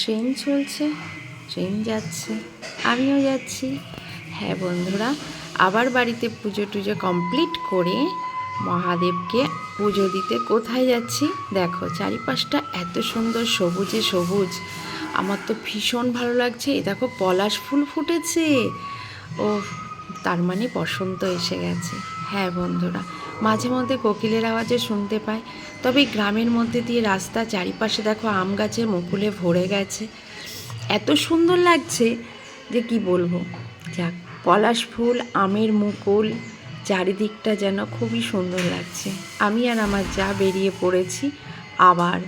Train চলছে train যাচ্ছে, আমিও যাচ্ছি। হ্যাঁ বন্ধুরা, আবার বাড়িতে পুজো টুজো কমপ্লিট করে মহাদেবকে পুজো দিতে কোথায় যাচ্ছি? দেখো, চারিপাশটা এত সুন্দর সবুজে সবুজ। আমার তো ভীষণ ভালো লাগছে। এ দেখো, পলাশ ফুল ফুটেছে। ও তার মানে বসন্ত এসে গেছে। হ্যাঁ বন্ধুরা, মাঝে মধ্যে কোকিলের আওয়াজে শুনতে পাই, তবে গ্রামের মধ্যে দিয়ে রাস্তা চারিপাশে দেখো আম গাছের মুকুলে ভরে গেছে। এত সুন্দর লাগছে যে কি বলব। যাক, পলাশ ফুল, আমের মুকুল, চারিদিকটা যেন খুবই সুন্দর লাগছে। আমি আর আমার যা বেরিয়ে পড়েছি, আবার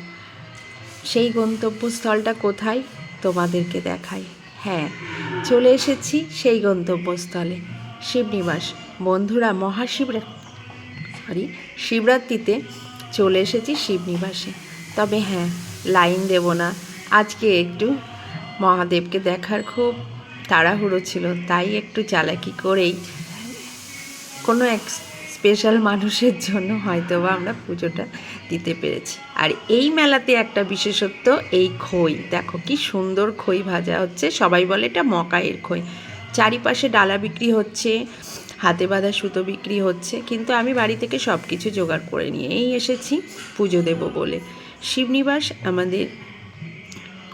সেই গন্তব্যস্থলটা কোথায় তোমাদেরকে দেখাই। হ্যাঁ চলে এসেছি সেই গন্তব্যস্থলে, শিবনিবাস। বন্ধুরা মহাশিবরা সরি শিবরাত্রিতে চলে এসেছি শিবনিবাসে। তবে হ্যাঁ লাইন দেব না। আজকে একটু মহাদেবকে দেখার খুব তাড়াহুড়ো ছিল, তাই একটু চালাকি করেই কোনো এক স্পেশাল মানুষের জন্য হয়তো বা আমরা পুজোটা দিতে পেরেছি। আর এই মেলাতে একটা বিশেষত্ব, এই খই। দেখো কি সুন্দর খই ভাজা হচ্ছে, সবাই বলে এটা মকাইয়ের খই। চারিপাশে ডালা বিক্রি হচ্ছে হাতে বাঁধা সুতো বিক্রি হচ্ছে, কিন্তু আমি বাড়ি থেকে সব কিছু জোগাড় করে নিয়েই এসেছি পুজো দেব বলে। শিবনিবাস আমাদের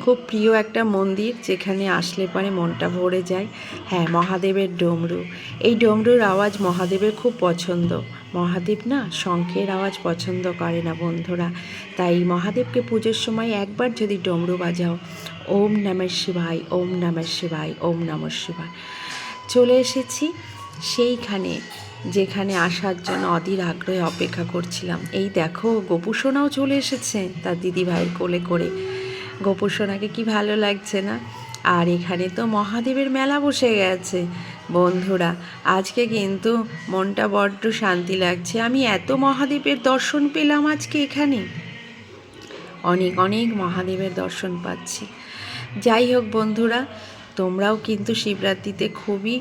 খুব প্রিয় একটা মন্দির, যেখানে আসলে পরে মনটা ভরে যায়। হ্যাঁ মহাদেবের ডমরু। এই ডমরুর আওয়াজ মহাদেবের খুব পছন্দ। মহাদেব না শঙ্খের আওয়াজ পছন্দ করে না বন্ধুরা। তাই মহাদেবকে পুজোর সময় একবার যদি ডমরু বাজাও, ওম নমঃ শিবায়, ওম নমঃ শিবায়, ওম নমঃ শিবায়। চলে এসেছি সেইখানে যেখানে আসার জন্য অধীর আগ্রহে অপেক্ষা করছিলাম। এই দেখো, গোপুসোনাও চলে এসেছে তার দিদি ভাইয়ের কোলে করে। গোপুসোনাকে কি ভালো লাগছে না? আর এখানে তো মহাদেবের মেলা বসে গেছে। বন্ধুরা, আজকে কিন্তু মনটা বড্ড শান্তি লাগছে। আমি এত মহাদেবের দর্শন পেলাম আজকে এখানে। অনেক অনেক মহাদেবের দর্শন পাচ্ছি। যাই হোক বন্ধুরা তোমরাও কিন্তু শিবরাত্রিতে খুবই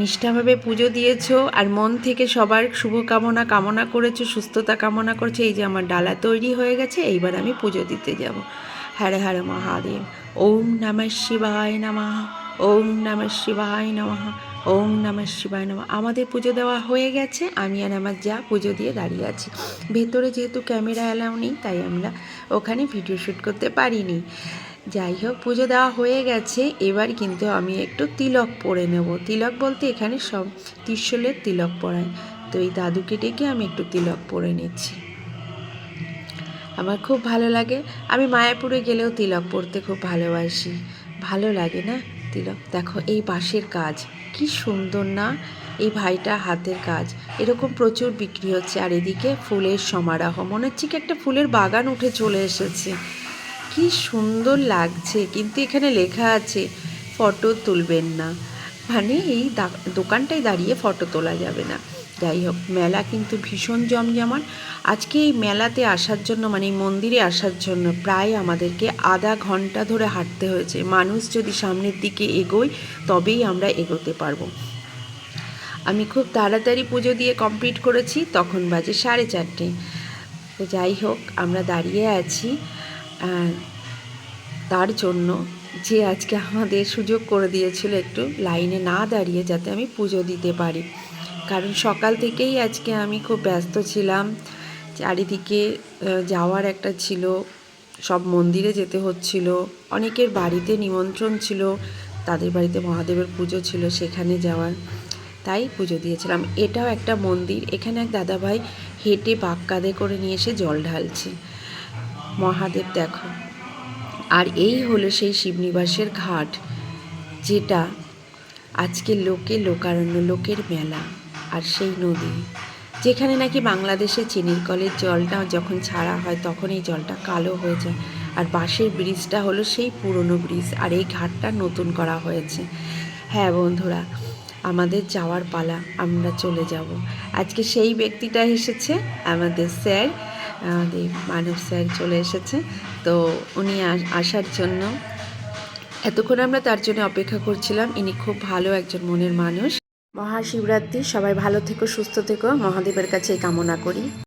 নিষ্ঠাভাবে পুজো দিয়েছ আর মন থেকে সবার শুভকামনা কামনা করেছ, সুস্থতা কামনা করেছ। এই যে আমার ডালা তৈরি হয়ে গেছে, এইবার আমি পুজো দিতে যাব। হরে হরে মহাদেব। ওম নমঃ শিবায় নমঃ। ওম নমঃ শিবায় নমঃ। ওম নমঃ শিবায় নমঃ। আমাদের পুজো দেওয়া হয়ে গেছে, আমি আর আমার যা পুজো দিয়ে দাঁড়িয়ে আছি। ভেতরে যেহেতু ক্যামেরা অ্যালাউ নেই, তাই আমরা ওখানে ভিডিও শ্যুট করতে পারিনি। যাই হোক, পুজো দেওয়া হয়ে গেছে। এবার কিন্তু আমি একটু তিলক পরে নেব। তিলক বলতে এখানে সব ত্রিশূলের তিলক পরায় তো এই দাদুকে ডেকে আমি একটু তিলক পরে নিচ্ছি। আমার খুব ভালো লাগে। আমি মায়াপুরে গেলেও তিলক পরতে খুব ভালোবাসি। ভালো লাগে না তিলক? দেখো, এই বাঁশের কাজ। কি সুন্দর না? এই ভাইটা হাতের কাজ। এরকম প্রচুর বিক্রি হচ্ছে। আর এদিকে ফুলের সমারোহ। মনে হচ্ছে কি একটা ফুলের বাগান উঠে চলে এসেছে। কি সুন্দর লাগছে। কিন্তু এখানে লেখা আছে, ফটো তুলবেন না। মানে এই দোকানটায় দাঁড়িয়ে ফটো তোলা যাবে না। যাই হোক, মেলা কিন্তু ভীষণ জমজমান আজকে এই মেলাতে আসার জন্য মানে এই মন্দিরে আসার জন্য প্রায় আমাদেরকে আধা ঘণ্টা ধরে হাঁটতে হয়েছে। মানুষ যদি সামনের দিকে এগোয়, তবেই আমরা এগোতে পারব। আমি খুব তাড়াতাড়ি পুজো দিয়ে কমপ্লিট করেছি, তখন বাজে সাড়ে চারটে। তো যাই হোক, আমরা দাঁড়িয়ে আছি। তার জন্য যে আজকে আমাদের সুযোগ করে দিয়েছিল একটু লাইনে না দাঁড়িয়ে যাতে আমি পুজো দিতে পারি। কারণ সকাল থেকেই আজকে আমি খুব ব্যস্ত ছিলাম। চারিদিকে যাওয়ার একটা ছিল, সব মন্দিরে যেতে হচ্ছিল। অনেকের বাড়িতে নিমন্ত্রণ ছিল, তাদের বাড়িতে মহাদেবের পুজো ছিল, সেখানে যাওয়ার তাই পুজো দিয়েছিলাম। এটাও একটা মন্দির, এখানে এক দাদাভাই হেঁটে বাক কাঁধে করে নিয়ে এসে জল ঢালছে। মহাদেব দেখো। আর এই হলো সেই শিবনিবাসের ঘাট, যেটা আজকে লোকে লোকারণ্য, লোকের মেলা আর সেই নদী, যেখানে নাকি বাংলাদেশে চিনির কলের জলটা যখন ছাড়া হয় তখন এই জলটা কালো হয়ে যায়। আর বাঁশের ব্রিজটা হলো সেই পুরনো ব্রিজ আর এই ঘাটটা নতুন করা হয়েছে। হ্যাঁ বন্ধুরা, আমাদের যাওয়ার পালা, আমরা চলে যাব। আজকে সেই ব্যক্তিটা এসেছে আমাদের স্যার আমাদের মানব স্যার চলে এসেছে। তো উনি আস- আসার জন্য এতক্ষণ আমরা তার জন্য অপেক্ষা করছিলাম। ইনি খুব ভালো একজন মনের মানুষ। মহাশিবরাত্রি। সবাই ভালো থেকো, সুস্থ থেকো। মহাদেবের কাছে কামনা করি।